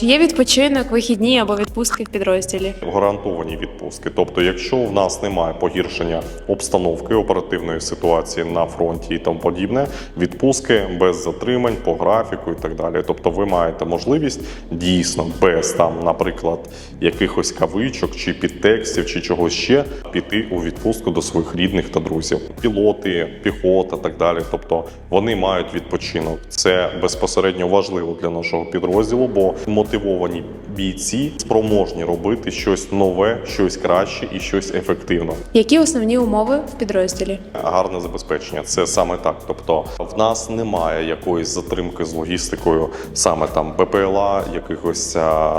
Чи є відпочинок, вихідні або відпустки в підрозділі? гарантовані відпустки. Тобто, якщо в нас немає погіршення обстановки оперативної ситуації на фронті і тому подібне, відпустки без затримань по графіку і так далі. Тобто, ви маєте можливість дійсно без там, наприклад, якихось кавичок чи підтекстів, чи чогось ще піти у відпустку до своїх рідних та друзів. Пілоти, піхота, так далі. Тобто вони мають відпочинок. Це безпосередньо важливо для нашого підрозділу, бо мотивовані бійці спроможні робити щось нове, щось краще і щось ефективне. Які основні умови в підрозділі? Гарне забезпечення це саме так. Тобто, в нас немає якоїсь затримки з логістикою, саме там БПЛА, якихось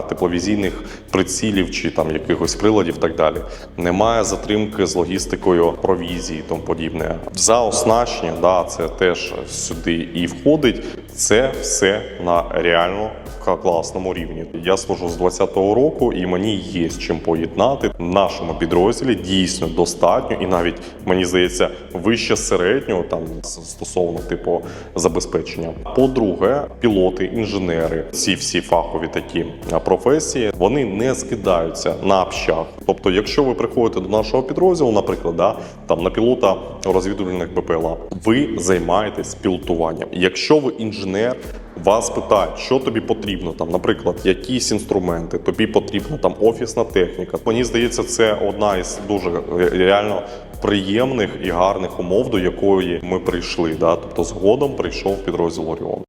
тепловізійних прицілів чи там якихось приладів, так далі. Немає затримки з логістикою провізії і тому подібне. За оснащення, да, це теж сюди і входить. Це все на реально класному рівні. Я служу з 20-го року, і мені є з чим поєднати. В нашому підрозділі дійсно достатньо, і навіть мені здається, вище середнього там стосовно типу забезпечення. По-друге, пілоти, інженери, ці всі фахові такі професії, вони не скидаються на общак. Тобто, якщо ви приходите до нашого підрозділу, наприклад, да, там на пілота розвідувальних БПЛА, ви займаєтесь пілотуванням. Якщо ви інженер, вас питають, що тобі потрібно, там, наприклад, якісь інструменти, тобі потрібна там офісна техніка. Мені здається, це одна із дуже реально приємних і гарних умов, до якої ми прийшли. Да? Тобто згодом прийшов підрозділ Оріон.